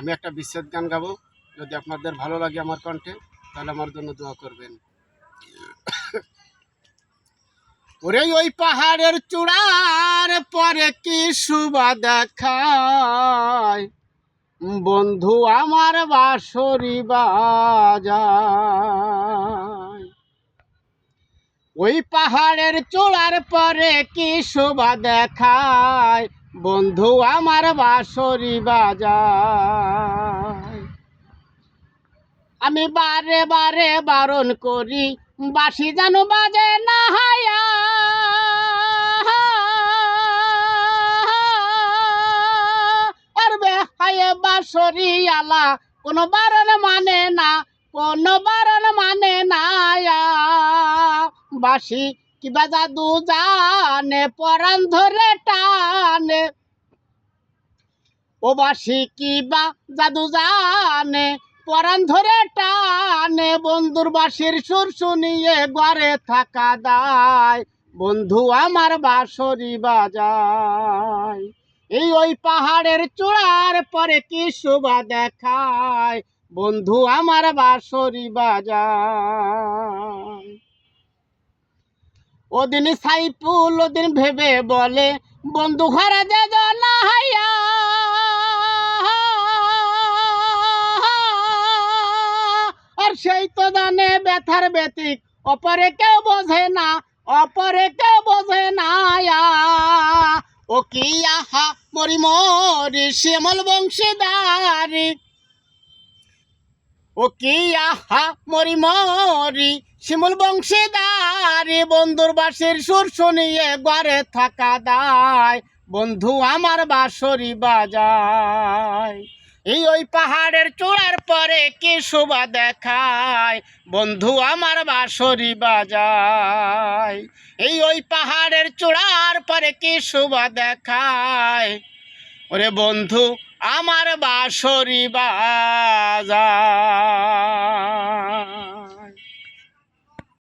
আমি একটা বিচ্ছেদ গান গাবো। যদি আপনাদের ভালো লাগে আমার কণ্ঠে, তাহলে আমার জন্য দোয়া করবেন। ওরে ওই পাহাড়ের চূড়ার পরে কি শুভা দেখায়? বন্ধু, আমার বাসরি বাজায়। ওই পাহাড়ের চূড়ার পরে কি শোভা দেখায় বন্ধু, আমার বাসরি বাজায় আমি বারে বারে বারণ করি বাসি যেন বাজে না হায়া আর বেহায়ে বাসরি আলা, কোনো বারণ মানে না, কোনো আয়া। বাসি কিবা জাদু জানে, পরাণ ধরে টানে। ও বাসি কিবা জাদু জানে, পরাণ ধরে টানে। বন্ধুর বাসির সুর শুনিয়ে ঘরে থাকা দায়। বন্ধু আমার বাসরি বাজায়। এই ওই পাহাড়ের চূড়ার পরে কি শোভা দেখায়? বন্ধু আমার বাসরি বাজায়। ওদিন সাইফুল ওদিন ভেবে বলে, বন্ধু ঘরে হাইয়া। আর সেই তো জানে ব্যথার ব্যতিক, অপরে কেউ বোঝে না, অপরে কেউ বোঝে না ও কি আহা, মরি মরি শ্যামল বংশীদারি। ও কি আহা, মরি মরি শিমুল বংশীদারি বন্ধুর বাসির সুর শুনিয়ে ঘরে থাকা দায়। বন্ধু, আমার বাসরি বাজায়। এই ওই পাহাড়ের চূড়ার পরে কি শোভা দেখায়? বন্ধু, আমার বাসরি বাজায়। এই ওই পাহাড়ের চূড়ার পরে কি শোভা দেখায়? ওরে বন্ধু, আমার বাসরি বাজায়।